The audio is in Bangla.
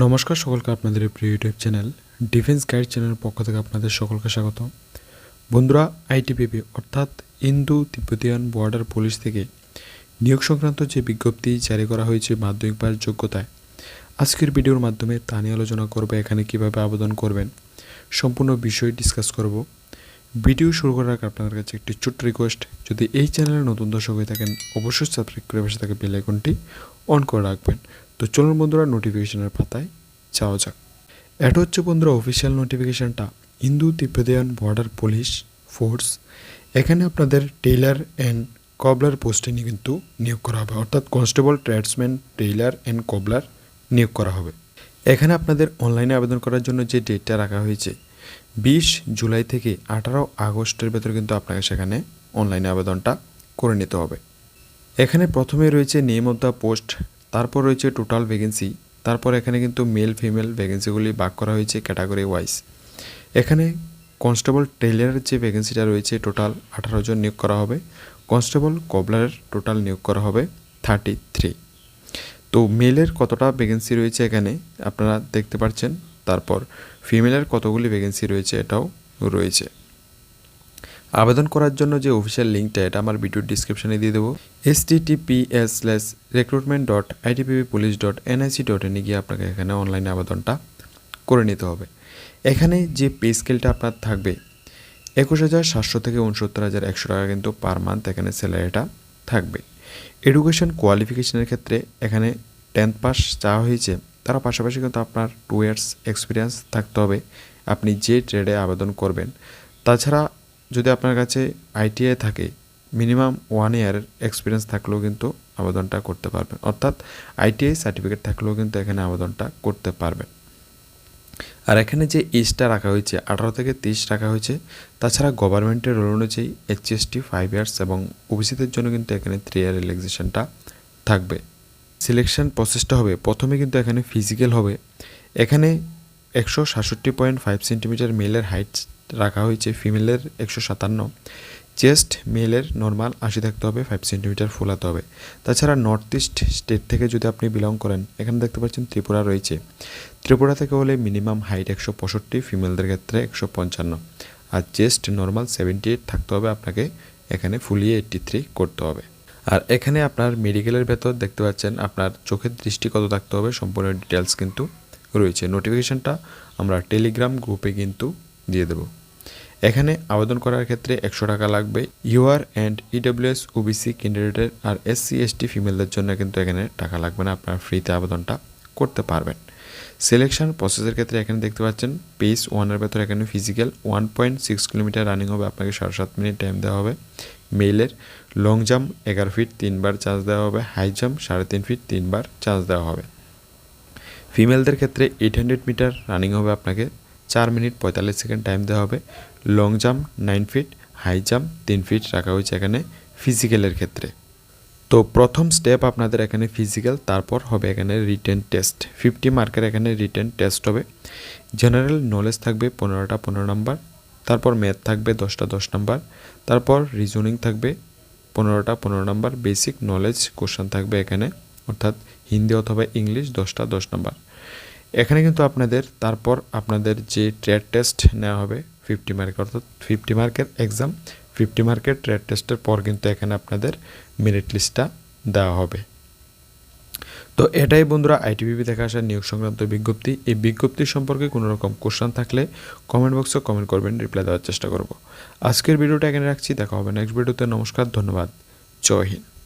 নমস্কার সকলকে আপনাদের প্রিয় ইউটিউব চ্যানেল ডিফেন্স গাইড চ্যানেলের পক্ষ থেকে আপনাদের সকলকে স্বাগত। বন্ধুরা, আইটিপিপি অর্থাৎ ইন্দো তিব্বতিয়ান বর্ডার পুলিশ থেকে নিয়োগ সংক্রান্ত যে বিজ্ঞপ্তি জারি করা হয়েছে মাধ্যমিক পাস যোগ্যতায়, আজকের ভিডিওর মাধ্যমে তা নিয়ে আলোচনা করব, এখানে কীভাবে আবেদন করবেন, সম্পূর্ণ বিষয় ডিসকাস করব। ভিডিও শুরু করার আগে আপনাদের কাছে একটি ছোট্ট রিকোয়েস্ট যদি এই চ্যানেলে নতুন দর্শক হয়ে থাকেন, অবশ্যই সাবস্ক্রাইব করে বসে থাকে বেল আইকনটি অন করে রাখবেন। তো চলুন বন্ধুরা নোটিফিকেশনের পাতায় যাওয়া যাক। এটা হচ্ছে বন্ধুরা অফিসিয়াল নোটিফিকেশনটা Indo Tibetan border police force এখানে আপনাদের টেইলার অ্যান্ড কবলার পোস্টে নিয়ে কিন্তু নিয়োগ করা হবে। অর্থাৎ constable tradesman tailor and cobbler নিয়োগ করা হবে। এখানে আপনাদের অনলাইনে আবেদন করার জন্য যে ডেটটা রাখা হয়েছে, বিশ জুলাই থেকে আঠারো আগস্টের ভেতরে কিন্তু আপনাকে সেখানে অনলাইনে আবেদনটা করে নিতে হবে। এখানে প্রথমে রয়েছে নেম অফ দ্য পোস্ট তারপর রয়েছে টোটাল ভ্যাকেন্সি তারপর এখানে কিন্তু মেল ফিমেল ভ্যাকেন্সিগুলি ভাগ করা হয়েছে ক্যাটাগরি ওয়াইজ এখানে কনস্টেবল টেইলারের যে ভ্যাকেন্সিটা রয়েছে টোটাল আঠারো জন নিয়োগ করা হবে কনস্টেবল কবলারের টোটাল নিয়োগ করা হবে থার্টি থ্রি তো মেলের কতটা ভ্যাকেন্সি রয়েছে এখানে আপনারা দেখতে পাচ্ছেন তারপর ফিমেলের কতগুলি ভ্যাকেন্সি রয়েছে এটাও রয়েছে। আবেদন করার জন্য যে অফিসিয়াল লিঙ্কটা এটা আমার ভিডিওর ডিসক্রিপশনে দিয়ে দেবো। S T T P S slash recruitment dot ITPP police dot NIC dot এনে গিয়ে আপনাকে এখানে অনলাইনে আবেদনটা করে নিতে হবে। এখানে যে পে স্কেলটা আপনার থাকবে, একুশ হাজার সাতশো থেকে উনসত্তর হাজার একশো টাকা কিন্তু পার মান্থ এখানে স্যালারিটা থাকবে। এডুকেশন কোয়ালিফিকেশনের ক্ষেত্রে এখানে টেন্থ পাস চাওয়া হয়েছে, তার পাশাপাশি কিন্তু আপনার টু ইয়ার্স এক্সপিরিয়েন্স থাকতে হবে। আপনি যে ট্রেডে আবেদন করবেন, তাছাড়া যদি আপনার কাছে আইটিআই থাকে মিনিমাম ওয়ান ইয়ারের এক্সপিরিয়েন্স থাকলেও কিন্তু আবেদনটা করতে পারবেন। অর্থাৎ আইটিআই সার্টিফিকেট থাকলেও কিন্তু এখানে আবেদনটা করতে পারবেন। আর এখানে যে এজটা রাখা হয়েছে, আঠারো থেকে তিরিশ রাখা হয়েছে, তাছাড়া গভর্নমেন্টের রোল অনুযায়ী এইচএসটি ফাইভ ইয়ার্স এবং ওবিসিদের জন্য কিন্তু এখানে থ্রি ইয়ার রিল্যাক্সেশনটা থাকবে। সিলেকশন প্রসেসটা হবে। প্রথমে কিন্তু এখানে ফিজিক্যাল হবে। এখানে একশো সাতষট্টি পয়েন্ট ফাইভ সেন্টিমিটার মেলের হাইট রাখা হয়েছে ফিমেলের একশো সাতান্ন। চেস্ট মেলের নর্মাল আশি থাকতে হবে ফাইভ সেন্টিমিটার ফুলাতে হবে। তাছাড়া নর্থ ইস্ট স্টেট থেকে যদি আপনি বিলং করেন, এখানে দেখতে পাচ্ছেন ত্রিপুরা রয়েছে। ত্রিপুরা থেকে হলে মিনিমাম হাইট একশো পঁয়ষট্টি, ফিমেলদের ক্ষেত্রে একশো পঞ্চান্ন। আর চেস্ট নর্মাল সেভেন্টি এইট থাকতে হবে আপনাকে, এখানে ফুলিয়ে এইট্টি থ্রি করতে হবে। আর এখানে আপনার মেডিকেলের ভেতর দেখতে পাচ্ছেন, আপনার চোখের দৃষ্টি কত থাকতে হবে, সম্পূর্ণ ডিটেলস কিন্তু রয়েছে। নোটিফিকেশনটা আমরা টেলিগ্রাম গ্রুপে কিন্তু দিয়ে দেবো। এখানে আবেদন করার ক্ষেত্রে একশো টাকা লাগবে। ইউআর অ্যান্ড ইডব্লিউএস ওবিসি ক্যান্ডিডেটের আর এসসি এসটি ফিমেলদের জন্য কিন্তু এখানে টাকা লাগবে না। আপনার ফ্রিতে আবেদনটা করতে পারবেন। সিলেকশন প্রসেসের ক্ষেত্রে এখানে দেখতে পাচ্ছেন পেস ওয়ানের ভেতর এখানে physical one point six kilometre running হবে। আপনাকে সাড়ে সাত মিনিট টাইম দেওয়া হবে। মেইলের লং জাম্প এগারো ফিট তিনবার চার্জ দেওয়া হবে। হাই জাম্প সাড়ে তিন ফিট তিনবার চার্জ দেওয়া হবে। ফিমেলদের ক্ষেত্রে এইট হান্ড্রেড মিটার রানিং হবে আপনাকে। চার মিনিট পঁয়তাল্লিশ সেকেন্ড টাইম দেওয়া হবে। Long jump nine feet high jump তিন ফিট রাখা হয়েছে এখানে ফিজিক্যালের ক্ষেত্রে। তো প্রথম স্টেপ আপনাদের এখানে ফিজিক্যাল তারপর হবে এখানে রিটেন টেস্ট ফিফটি মার্কের এখানে রিটেন টেস্ট হবে। জেনারেল নলেজ থাকবে পনেরোটা পনেরো নাম্বার তারপর ম্যাথ থাকবে দশটা দশ নাম্বার তারপর রিজনিং থাকবে পনেরোটা পনেরো নাম্বার বেসিক নলেজ কোশ্চেন থাকবে এখানে। অর্থাৎ হিন্দি অথবা ইংলিশ দশটা, দশ নম্বর। এখানে কিন্তু আপনাদের, তারপর আপনাদের যে ট্রেড টেস্ট নেওয়া হবে ফিফটি মার্ক অর্থাৎ ফিফটি মার্কের এক্সাম ফিফটি মার্কের ট্রেড টেস্টের পর কিন্তু এখানে আপনাদের মেরিট লিস্টটা দেওয়া হবে। তো এটাই বন্ধুরা আইটিভিপি থেকে আসা নিয়োগ সংক্রান্ত বিজ্ঞপ্তি। এই বিজ্ঞপ্তি সম্পর্কে কোনো রকম কোশ্চান থাকলে কমেন্ট বক্সে কমেন্ট করবেন রিপ্লাই দেওয়ার চেষ্টা করব। আজকের ভিডিওটা এখানে রাখছি, দেখা হবে নেক্সট ভিডিওতে নমস্কার, ধন্যবাদ। জয় হিন্দ।